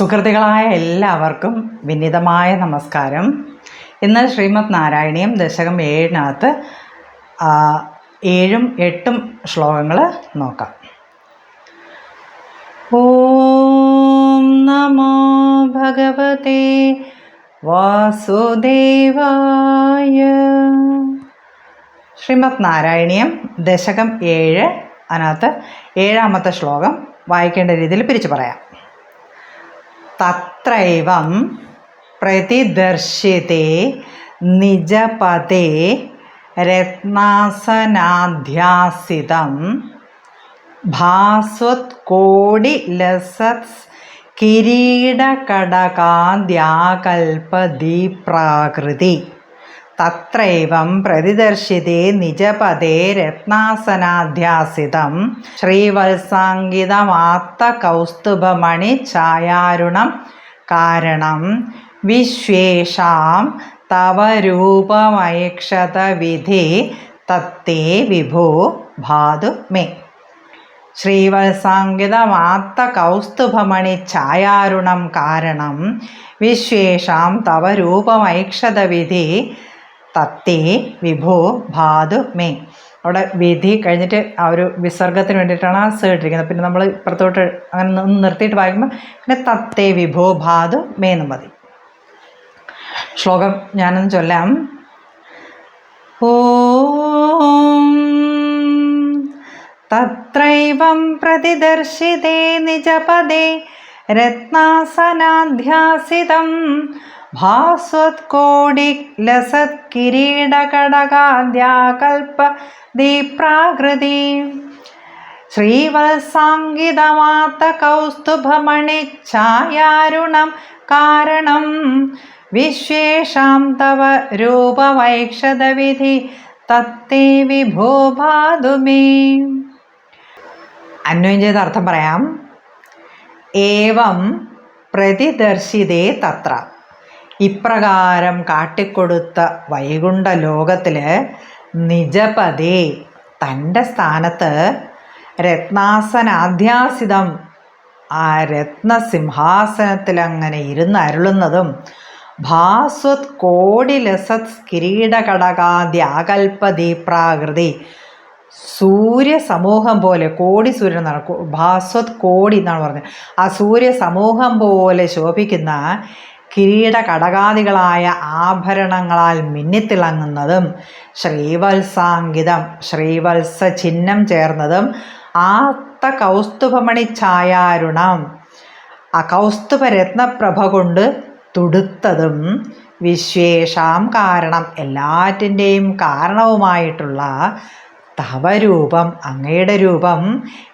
സുഹൃത്തുക്കളായ എല്ലാവർക്കും വിനീതമായ നമസ്കാരം. ഇന്ന് ശ്രീമദ് നാരായണീയം ദശകം ഏഴിനകത്ത് ഏഴും എട്ടും ശ്ലോകങ്ങൾ നോക്കാം. ഓം നമോ ഭഗവതേ വാസുദേവായ. ശ്രീമദ് നാരായണീയം ദശകം ഏഴ് അതിനകത്ത് ഏഴാമത്തെ ശ്ലോകം വായിക്കേണ്ട രീതിയിൽ പിരിച്ചു പറയാം. തത്രൈവം പ്രതിദർശിതേ നിജപദേ രത്നാസനാധ്യാസിതം. ഭാസ്വത്കോടിലസത് കിരീടകടകാദ്യാകൽപദീപ്രാകൃതി. തത്രൈവം പ്രതിദർശിതേ നിജപദേ രത്നാസനാധ്യാസിതം. ശ്രീവത്സാങ്കിതമാത്തകൗസ്തുഭമണി ഛായാരുണം കാരണം വിശ്വേഷാം തവ രൂപമൈക്ഷത വിധി തത്തേ വിഭോ ഭാതു മേ. ശ്രീവത്സാങ്കിതമാത്ത കൗസ്തുഭമണി ഛായാരുണം കാരണം വിശ്വേഷാം തവ രൂപമൈക്ഷത വിധി തത്തേ വിഭോ ഭാതു മേ. അവിടെ വിധി കഴിഞ്ഞിട്ട് ആ ഒരു വിസർഗത്തിന് വേണ്ടിയിട്ടാണ് ആ സ ഇട്ടിരിക്കുന്നത് പിന്നെ നമ്മൾ ഇപ്പുറത്തോട്ട് അങ്ങനെ ഒന്ന് നിർത്തിയിട്ട് വായിക്കുമ്പോൾ പിന്നെ തത്തേ വിഭോ ഭാതു മേ എന്ന് മതി ശ്ലോകം ഞാനൊന്ന് ചൊല്ലാം. ഓം തത്രൈവം പ്രതിദർശിതേ നിജപദേ രത്നാസനാധ്യാസിതം ഭാസ്വത്കോടിലസത്കിരീടകടകാദ്യാകൽപ ദീപ്രാകൃതി ശ്രീവത്സാങ്കിതമാത്ത കൗസ്തുഭമണി ഛായാരുണം കാരണം വിശ്വേഷാം തവ രൂപവൈക്ഷതവിധി തത്തേ വിഭോ ഭാതുമേ. അന്വയം ചെയ്ത അർത്ഥം പറയാം. ഏവം പ്രതിദർശിതേ തത്ര. ഇപ്രകാരം കാട്ടിക്കൊടുത്ത വൈകുണ്ഠ ലോകത്തിൽ നിജപതി തന്റെ സ്ഥാനത്ത് രത്നാസനാധ്യാസിതം ആ രത്നസിംഹാസനത്തിൽ അങ്ങനെ ഇരുന്ന് അരുളുന്നതും ഭാസ്വത് കോടിലസത് കിരീടകടകാദ്യാകൽപദീപ്രാകൃതി സൂര്യസമൂഹം പോലെ കോടി സൂര്യൻ എന്നാണ് ഭാസ്വത് കോടി എന്നാണ് പറഞ്ഞത്. ആ സൂര്യസമൂഹം പോലെ ശോഭിക്കുന്ന കിരീട കടകാദികളായ ആഭരണങ്ങളാൽ മിന്നിത്തിളങ്ങുന്നതും ശ്രീവത്സാങ്കിതം ശ്രീവത്സ ചിഹ്നം ചേർന്നതും ആത്ത കൗസ്തുഭമണി ഛായാരുണം ആ കൗസ്തുഭ രത്നപ്രഭ കൊണ്ട് തുടുത്തതും വിശ്വേഷാം കാരണം എല്ലാറ്റിന്റെയും കാരണവുമായിട്ടുള്ള തവരൂപം അങ്ങയുടെ രൂപം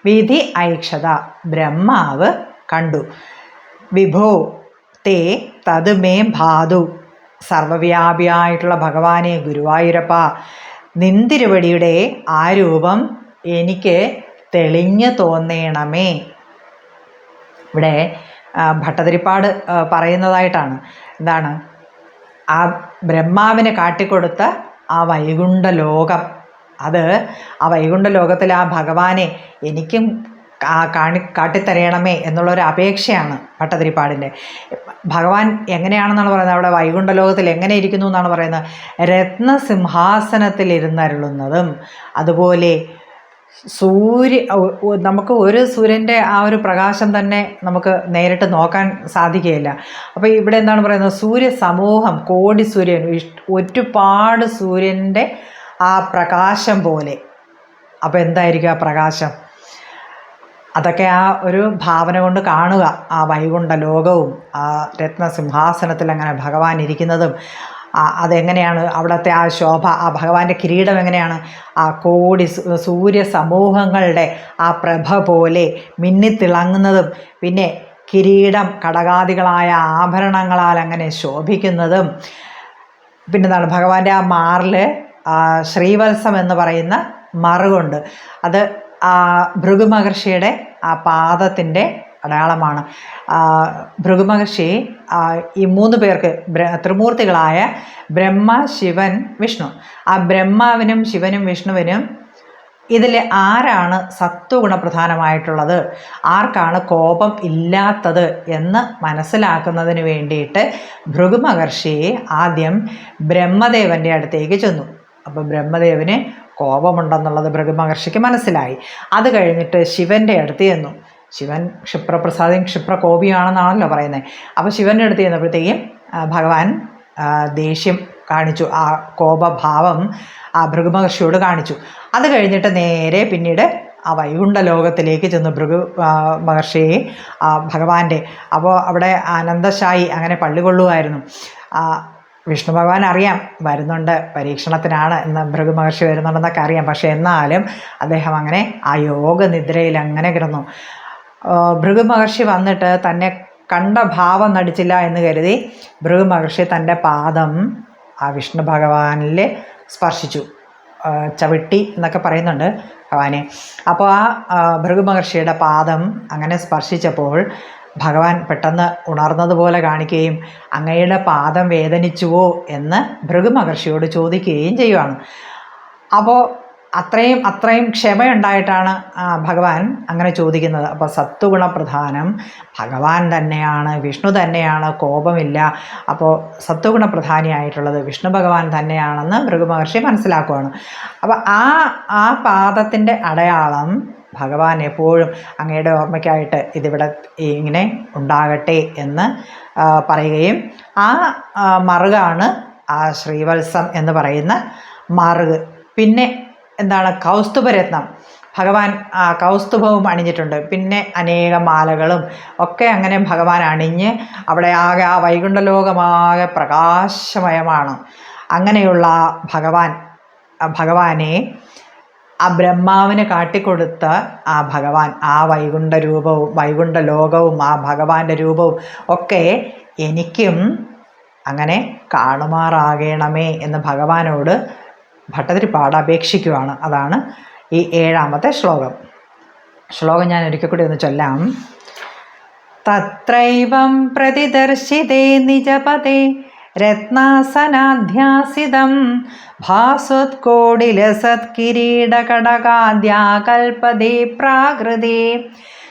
വിധി ഐക്ഷത ബ്രഹ്മാവ് കണ്ടു. വിഭോ തേ തത് മേ ഭാതു സർവവ്യാപിയായിട്ടുള്ള ഭഗവാനെ ഗുരുവായൂരപ്പ നിന്തിരുവടിയുടെ ആ രൂപം എനിക്ക് തെളിഞ്ഞു തോന്നേണമേ. ഇവിടെ ഭട്ടതിരിപ്പാട് പറയുന്നതായിട്ടാണ്. എന്താണ്? ആ ബ്രഹ്മാവിന് കാട്ടിക്കൊടുത്ത ആ വൈകുണ്ഠ ലോകം അത് ആ വൈകുണ്ഠ ലോകത്തിൽ ആ ഭഗവാനെ എനിക്കും കാണി കാട്ടിത്തരയണമേ എന്നുള്ളൊരു അപേക്ഷയാണ് ഭട്ടതിരിപ്പാടിന്റെ. ഭഗവാൻ എങ്ങനെയാണെന്നാണ് പറയുന്നത്? അവിടെ വൈകുണ്ഠ ലോകത്തിൽ എങ്ങനെ ഇരിക്കുന്നു എന്നാണ് പറയുന്നത്? രത്നസിംഹാസനത്തിൽ ഇരുന്നരുളുന്നതും അതുപോലെ സൂര്യ നമുക്ക് ഒരു സൂര്യന്റെ ആ ഒരു പ്രകാശം തന്നെ നമുക്ക് നേരിട്ട് നോക്കാൻ സാധിക്കുകയില്ല. അപ്പോൾ ഇവിടെ എന്താണ് പറയുന്നത്? സൂര്യ സമൂഹം കോടി സൂര്യൻ ഒരുപാട് സൂര്യന്റെ ആ പ്രകാശം പോലെ. അപ്പോൾ എന്തായിരിക്കും ആ പ്രകാശം? അതൊക്കെ ആ ഒരു ഭാവന കൊണ്ട് കാണുക. ആ വൈകുണ്ഠ ലോകവും ആ രത്നസിംഹാസനത്തിൽ അങ്ങനെ ഭഗവാൻ ഇരിക്കുന്നതും അതെങ്ങനെയാണ് അവിടുത്തെ ആ ശോഭ ആ ഭഗവാന്റെ കിരീടം എങ്ങനെയാണ്? ആ കോടി സൂര്യ സമൂഹങ്ങളുടെ ആ പ്രഭ പോലെ മിന്നിത്തിളങ്ങുന്നതും പിന്നെ കിരീടം കടകാദികളായ ആഭരണങ്ങളാൽ അങ്ങനെ ശോഭിക്കുന്നതും. പിന്നെന്താണ് ഭഗവാന്റെ ആ മാറിൽ ശ്രീവത്സം എന്ന് പറയുന്ന മറുകൊണ്ട്. അത് ആ ഭൃഗു മഹർഷിയുടെ ആ പാദത്തിന്റെ അടയാളമാണ്. ഭൃഗുമഹർഷി ഭൃഗു മഹർഷി ഈ മൂന്ന് പേർക്ക് ത്രിമൂർത്തികളായ ബ്രഹ്മ ശിവൻ വിഷ്ണു. ആ ബ്രഹ്മാവിനും ശിവനും വിഷ്ണുവിനും ഇതിൽ ആരാണ് സത്വഗുണപ്രധാനമായിട്ടുള്ളത്? ആർക്കാണ് കോപം ഇല്ലാത്തത് എന്ന് മനസ്സിലാക്കുന്നതിന് വേണ്ടിയിട്ട് ഭൃഗു മഹർഷിയെ ആദ്യം ബ്രഹ്മദേവന്റെ അടുത്തേക്ക് ചെന്നു. അപ്പോൾ ബ്രഹ്മദേവന് കോപമുണ്ടെന്നുള്ളത് ഭൃഗു മഹർഷിക്ക് മനസ്സിലായി. അത് കഴിഞ്ഞിട്ട് ശിവന്റെ അടുത്ത് ചെന്നു. ശിവൻ ക്ഷിപ്രപ്രസാദം ക്ഷിപ്രകോപിയാണെന്നാണല്ലോ പറയുന്നത് അപ്പോൾ ശിവന്റെ അടുത്ത് ചെന്നപ്പോഴത്തേക്കും ഭഗവാൻ ദേഷ്യം കാണിച്ചു. ആ കോപഭാവം ആ ഭൃഗുമഹർഷിയോട് കാണിച്ചു. അത് കഴിഞ്ഞിട്ട് നേരെ പിന്നീട് ആ വൈകുണ്ഠ ലോകത്തിലേക്ക് ചെന്നു ഭൃഗു മഹർഷിയെ ഭഗവാന്റെ. അപ്പോൾ അവിടെ ആനന്ദശായി അങ്ങനെ പള്ളികൊള്ളുമായിരുന്നു ആ, വിഷ്ണു ഭഗവാൻ അറിയാം വരുന്നുണ്ട് പരീക്ഷണത്തിനാണ് എന്ന് ഭൃഗു മഹർഷി വരുന്നുണ്ടെന്നൊക്കെ അറിയാം. പക്ഷേ എന്നാലും അദ്ദേഹം അങ്ങനെ ആ യോഗനിദ്രയിൽ അങ്ങനെ കിടന്നു. ഭൃഗു മഹർഷി വന്നിട്ട് തന്നെ കണ്ട ഭാവം നടിച്ചില്ല എന്ന് കരുതി ഭൃഗു മഹർഷി തന്റെ പാദം ആ വിഷ്ണു ഭഗവാനിൽ സ്പർശിച്ചു. ചവിട്ടി എന്നൊക്കെ പറയുന്നുണ്ട് ഭഗവാനെ. അപ്പോൾ ആ, ഭൃഗു മഹർഷിയുടെ പാദം അങ്ങനെ സ്പർശിച്ചപ്പോൾ ഭഗവാൻ പെട്ടെന്ന് ഉണർന്നതുപോലെ കാണിക്കുകയും അങ്ങയുടെ പാദം വേദനിച്ചുവോ എന്ന് ഭൃഗു മഹർഷിയോട് ചോദിക്കുകയും ചെയ്യുവാണ്. അപ്പോൾ അത്രയും അത്രയും ക്ഷമയുണ്ടായിട്ടാണ് ഭഗവാൻ അങ്ങനെ ചോദിക്കുന്നത്. അപ്പോൾ സത്വഗുണപ്രധാനം ഭഗവാൻ തന്നെയാണ് വിഷ്ണു തന്നെയാണ് കോപമില്ല. അപ്പോൾ സത്വഗുണപ്രധാനിയായിട്ടുള്ളത് വിഷ്ണു ഭഗവാൻ തന്നെയാണെന്ന് ഭൃഗുമഹർഷി മനസ്സിലാക്കുവാണ്. അപ്പോൾ ആ ആ പാദത്തിന്റെ അടയാളം ഭഗവാൻ എപ്പോഴും അങ്ങയുടെ ഓർമ്മയ്ക്കായിട്ട് ഇതിവിടെ ഇങ്ങനെ ഉണ്ടാകട്ടെ എന്ന് പറയുകയും ആ മറുകാണ് ആ ശ്രീവത്സം എന്ന് പറയുന്ന മറുക്. പിന്നെ എന്താണ്? കൗസ്തുഭരത്നം. ഭഗവാൻ കൗസ്തുഭവും അണിഞ്ഞിട്ടുണ്ട്. പിന്നെ അനേകം മാലകളും ഒക്കെ അങ്ങനെ ഭഗവാൻ അണിഞ്ഞ് അവിടെ ആകെ ആ വൈകുണ്ഠലോകമാകെ പ്രകാശമയമാണ്. അങ്ങനെയുള്ള ഭഗവാൻ ഭഗവാനെ ആ ബ്രഹ്മാവിന് കാട്ടിക്കൊടുത്ത ആ ഭഗവാൻ ആ വൈകുണ്ഠ രൂപവും വൈകുണ്ഠ ലോകവും ആ ഭഗവാന്റെ രൂപവും ഒക്കെ എനിക്കും അങ്ങനെ കാണുമാറാകണമേ എന്ന് ഭഗവാനോട് ഭട്ടതിരിപ്പാട് അപേക്ഷിക്കുവാണ്. അതാണ് ഈ ഏഴാമത്തെ ശ്ലോകം. ശ്ലോകം ഞാൻ ഒരിക്കൽ കൂടി ഒന്ന് ചൊല്ലാം. തത്രൈവം പ്രതിദർശിതേ നിജപദേ രത്നാസനാധ്യാസിതം. ഭാസുത്കോടിലസത്കിരീടകടകാദ്യാകൽപദേ പ്രാകൃതേ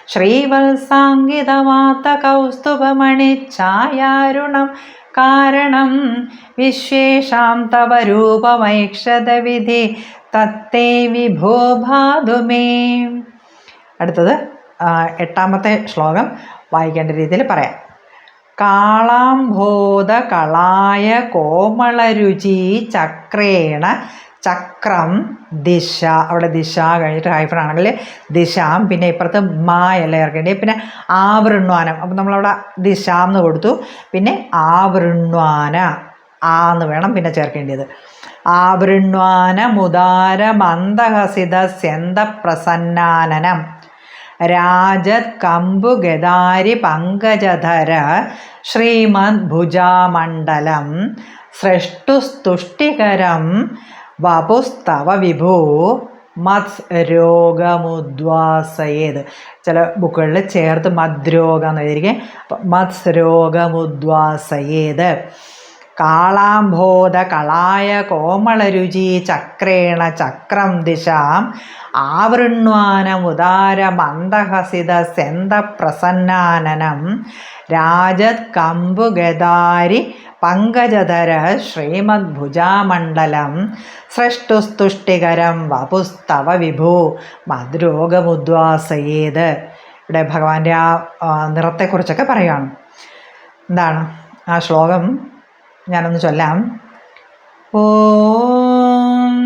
ശ്രീവത്സാങ്കിതമാത്ത കൗസ്തുഭമണിഛായാരുണം കാരണം. വിശ്വേഷാം തവ രൂപമൈക്ഷതവിധി തത്തേ വിഭോ ഭാതുമേ. അടുത്തത് എട്ടാമത്തെ ശ്ലോകം വായിക്കേണ്ട രീതിയിൽ പറയാം. കാളാംബോധ കളായ കോമളരുചി ചക്രേണ ചക്രം ദിശ. അവിടെ ദിശ കഴിഞ്ഞിട്ട് ഹൈഫൺ ദിശാം പിന്നെ ഇപ്പുറത്ത് മായല്ല ഇറക്കേണ്ടി. പിന്നെ ആവൃണ്വാനം അപ്പം നമ്മളവിടെ ദിശാം എന്ന് കൊടുത്തു. പിന്നെ ആവൃണ്വാന ആ എന്ന് വേണം പിന്നെ ചേർക്കേണ്ടത് ആവൃണ്വാന മുദാര മന്ദഹസിത സ്യന്ത പ്രസന്നാനനം. രാജത് കമ്പു ഗദാരി പങ്കജധര ശ്രീമദ് ഭുജാമണ്ഡലം സൃഷ്ടുസ്തുഷ്ടികരം വപുസ്തവ വിഭു മത്സ് രോഗമുദ്വാസയേത് ചില ബുക്കുകളിൽ ചേർത്ത് മദ്രോഗം എന്ന് എഴുതിയിരിക്കും. അപ്പം മത്സ് രോഗമുദ്വാസയേത് കാളാംബോധ കളായ കോമളരുചി ചക്രേണ ചക്രം ദിശാം. ആവൃണ്വാനമുദാര മന്ദഹസിത സെന്ത പ്രസന്നാനനം രാജത് കമ്പുഗദാരി പങ്കജധര ശ്രീമദ് ഭുജാമണ്ഡലം സൃഷ്ടുസ്തുഷ്ടികരം വപുസ്തവ വിഭു മദ്രോഗമുദ്വാസയേത്. ഇവിടെ ഭഗവാന്റെ ആ, നിറത്തെക്കുറിച്ചൊക്കെ പറയുകയാണ് എന്താണ് ആ ശ്ലോകം? ഞാനൊന്ന് ചൊല്ലാം. ഓം.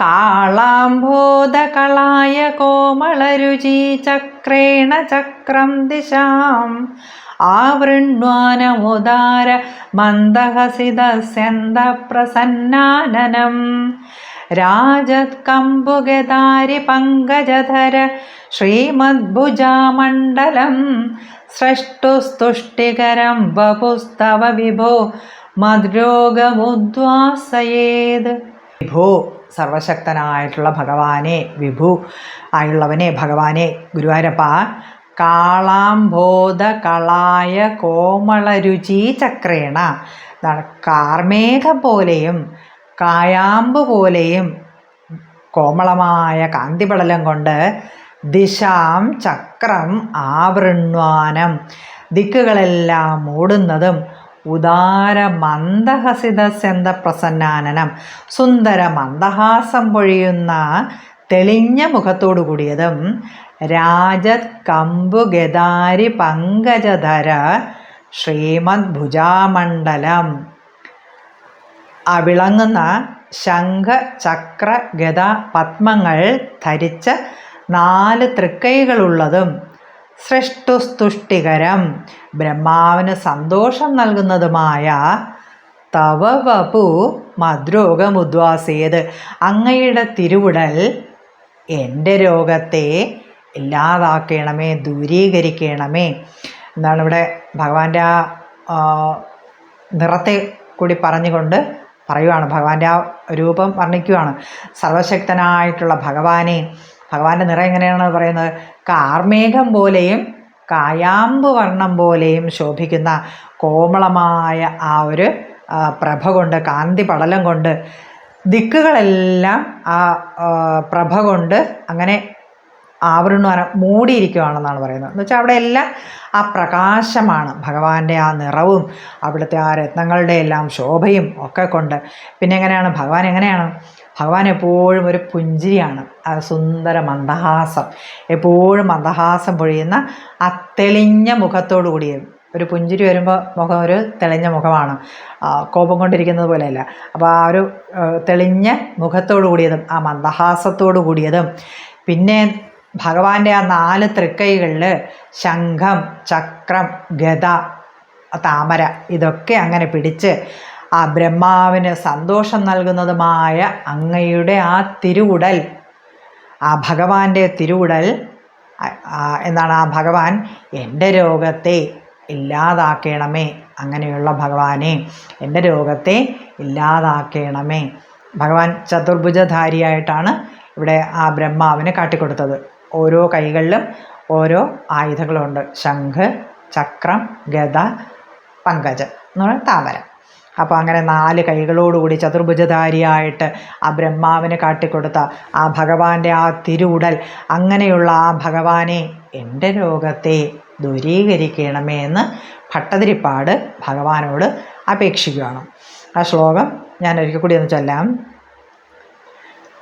കാളാംബോധകളായ കോമളരുചി ചക്രേണ ചക്രം ദിശാം. ആവൃണ്വാനമുദാര മന്ദഹസിത സ്യന്ത പ്രസന്നാനനം രാജത് കമ്പുഗദാരി പങ്കജധര ശ്രീമദ്ഭുജാമണ്ഡലം. സൃഷ്ടുസ്തുഷ്ടികരം വപുസ്തവ വിഭോ മദ്രോഗമുദ്വാസയേത് വിഭോ സർവശക്തനായിട്ടുള്ള ഭഗവാനെ വിഭു ആയുള്ളവനെ ഭഗവാനെ ഗുരുവായൂരപ്പ കാളാംബോധ കളായ കോമളരുചി ചക്രേണ എന്താണ് കാർമേഘം പോലെയും കായാമ്പ് പോലെയും കോമളമായ കാന്തിപടലം കൊണ്ട് ദിശാം ചക്രം ആവൃണ്വാനം. ദിക്കുകളെല്ലാം മൂടുന്നതും ഉദാര മന്ദഹസിതസെന്ത പ്രസന്നാനനം. സുന്ദര മന്ദഹാസം പൊഴിയുന്ന തെളിഞ്ഞ മുഖത്തോടു കൂടിയതും രാജത് കമ്പുഗദാരി പങ്കജധര ശ്രീമദ് ഭുജാമണ്ഡലം ആ വിളങ്ങുന്ന ശംഖ ചക്ര ഗദ പത്മങ്ങൾ ധരിച്ച നാല് തൃക്കൈകളുള്ളതും സൃഷ്ടുസ്തുഷ്ടികരം ബ്രഹ്മാവിന് സന്തോഷം നൽകുന്നതുമായ തവ വപു മദ്രോഗമുദ്വാസിയത് അങ്ങയുടെ തിരുവിടൽ എന്റെ രോഗത്തെ ഇല്ലാതാക്കണമേ ദൂരീകരിക്കണമേ. എന്നാണ് ഇവിടെ ഭഗവാന്റെ ആ നിറത്തെ കൂടി പറഞ്ഞുകൊണ്ട് പറയുവാണ്. ഭഗവാന്റെ ആ രൂപം വർണിക്കുകയാണ് സർവശക്തനായിട്ടുള്ള ഭഗവാനെ ഭഗവാന്റെ നിറം എങ്ങനെയാണ് പറയുന്നത്? കാർമേഘം പോലെയും കായാമ്പ് വർണം പോലെയും ശോഭിക്കുന്ന കോമളമായ ആ ഒരു പ്രഭ കൊണ്ട് കാന്തി പടലം കൊണ്ട് ദിക്കുകളെല്ലാം ആ പ്രഭ കൊണ്ട് അങ്ങനെ ആവരണ മൂടിയിരിക്കുകയാണെന്നാണ് പറയുന്നത്. എന്ന് വെച്ചാൽ അവിടെ എല്ലാം ആ പ്രകാശമാണ് ഭഗവാന്റെ ആ നിറവും അവിടുത്തെ ആ രത്നങ്ങളുടെ എല്ലാം ശോഭയും ഒക്കെ കൊണ്ട്. പിന്നെ എങ്ങനെയാണ്? ഭഗവാൻ എങ്ങനെയാണ്? ഭഗവാൻ എപ്പോഴും ഒരു പുഞ്ചിരിയാണ്. സുന്ദര മന്ദഹാസം. എപ്പോഴും മന്ദഹാസം പൊഴിയുന്ന ആ തെളിഞ്ഞ മുഖത്തോടു കൂടിയ ഒരു പുഞ്ചിരി വരുമ്പോൾ മുഖം ഒരു തെളിഞ്ഞ മുഖമാണ്. കോപം കൊണ്ടിരിക്കുന്നത് പോലെയല്ല. അപ്പോൾ ആ ഒരു തെളിഞ്ഞ മുഖത്തോടു കൂടിയതും ആ മന്ദഹാസത്തോടു കൂടിയതും. പിന്നെ ഭഗവാന്റെ ആ നാല് തൃക്കൈകളിൽ ശംഖം ചക്രം ഗത താമര ഇതൊക്കെ അങ്ങനെ പിടിച്ച് ആ ബ്രഹ്മാവിന് സന്തോഷം നൽകുന്നതുമായ അങ്ങയുടെ ആ തിരുവുടൽ ആ ഭഗവാന്റെ തിരുവുടൽ എന്നാണ് ആ ഭഗവാൻ എന്റെ രോഗത്തെ ഇല്ലാതാക്കണമേ അങ്ങനെയുള്ള ഭഗവാനെ എന്റെ രോഗത്തെ ഇല്ലാതാക്കണമേ ഭഗവാൻ ചതുർഭുജധാരിയായിട്ടാണ് ഇവിടെ ആ ബ്രഹ്മാവിന് കാട്ടിക്കൊടുത്തത്. ഓരോ കൈകളിലും ഓരോ ആയുധങ്ങളുണ്ട്. ശംഖ് ചക്രം ഗത പങ്കജം എന്ന് പറയുന്നത് താമര. അപ്പോൾ അങ്ങനെ നാല് കൈകളോടുകൂടി ചതുർഭുജധാരിയായിട്ട് ആ ബ്രഹ്മാവിന് കാട്ടിക്കൊടുത്ത ആ ഭഗവാന്റെ ആ തിരുവുടൽ അങ്ങനെയുള്ള ആ ഭഗവാനെ എന്റെ രോഗത്തെ ദൂരീകരിക്കണമേ എന്ന് ഭട്ടതിരിപ്പാട് ഭഗവാനോട് അപേക്ഷിക്കുകയാണ്. ആ ശ്ലോകം ഞാൻ ഒരിക്കൽ കൂടി ഒന്ന് ചൊല്ലാം.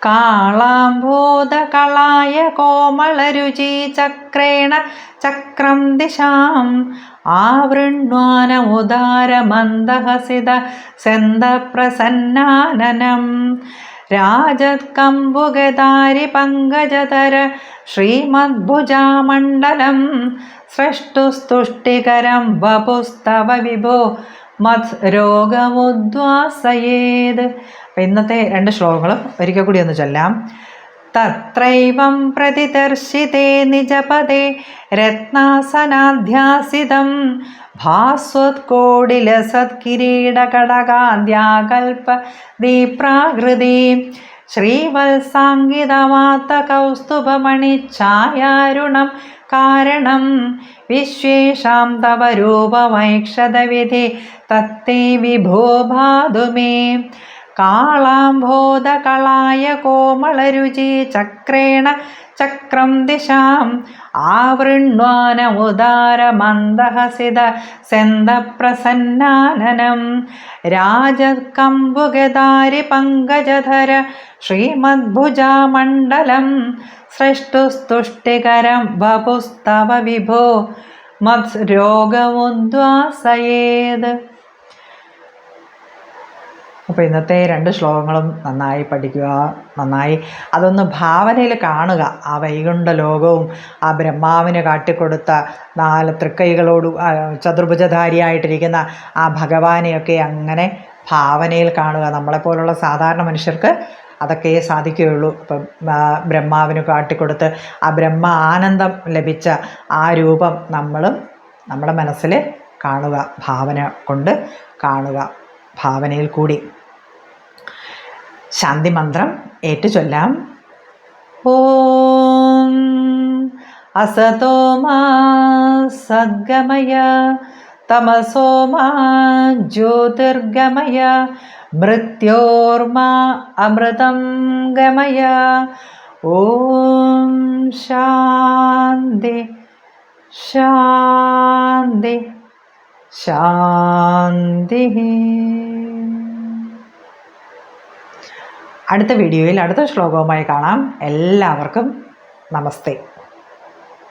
കാളാംബോധകളായ കോമളരുചി ചക്രേണ ചക്രം ദിശാം. ആവൃണ്വാനമുദാരമന്ദഹസിത സെന്തപ്രസന്നാനനം രാജത്കമ്പുഗതാരി പങ്കജതര ശ്രീമദ്ഭുജാമണ്ഡലം. സ്രഷ്ടുസ്തുഷ്ടികരം വപുസ്തവ വിഭോ മത് രോഗമുദ്വാസയേത് അപ്പം ഇന്നത്തെ രണ്ട് ശ്ലോകങ്ങളും ഒരിക്കൽ കൂടി ഒന്ന് ചൊല്ലാം. തത്രൈവം പ്രതിദർശിതേ നിജപദേ രത്നാസനാധ്യാസിതം. ഭാസ്വത്കോടിലസത്കിരീടകടകാദ്യാകൽപ ദീപ്രാകൃതി. ശ്രീവത്സാങ്കിതമാത്ത കൗസ്തുഭമണിഛായാരുണം കാരണം വിശ്വേഷാം തവ രൂപവൈക്ഷതവിധി തത്തേ വിഭോ ഭാതു മേ കാളാംബോധകളായ കോമളരുചി ചക്രേണ ചക്രം ദിശാം. ആവൃണ്വാനമുദാരമന്ദഹസിത സെന്തപ്രസന്നാനനം രാജകമ്പുഗദാരി പങ്കജധര ശ്രീമദ്ഭുജാമണ്ഡലം. സൃഷ്ടുസ്തുഷ്ടികരം വപുസ്തവ വിഭോ. മത് രോഗമുദ്വാസയേത് അപ്പോൾ ഇന്നത്തെ രണ്ട് ശ്ലോകങ്ങളും നന്നായി പഠിക്കുക നന്നായി അതൊന്ന് ഭാവനയിൽ കാണുക. ആ വൈകുണ്ഠ ലോകവും ആ ബ്രഹ്മാവിന് കാട്ടിക്കൊടുത്ത നാല് തൃക്കൈകളോട് ചതുർഭുജധാരിയായിട്ടിരിക്കുന്ന ആ ഭഗവാനെയൊക്കെ അങ്ങനെ ഭാവനയിൽ കാണുക. നമ്മളെപ്പോലുള്ള സാധാരണ മനുഷ്യർക്ക് അതൊക്കെ സാധിക്കുകയുള്ളൂ. ഇപ്പം ബ്രഹ്മാവിന് കാട്ടിക്കൊടുത്ത് ആ ബ്രഹ്മ ആനന്ദം ലഭിച്ച ആ രൂപം നമ്മളും നമ്മുടെ മനസ്സിൽ കാണുക ഭാവന കൊണ്ട് കാണുക ഭാവനയിൽ കൂടി. ശാന്തി മന്ത്രം ഏറ്റു ചൊല്ലാം ഓം അസതോ മാ സദ്ഗമയ തമസോ മാ ജ്യോതിർഗമയ മൃത്യോർമാ അമൃതം ഗമയ. ഓം ശാന്തി ശാന്തി ശാന്തി അടുത്ത വീഡിയോയിൽ അടുത്ത ശ്ലോകവുമായി കാണാം. എല്ലാവർക്കും നമസ്തേ.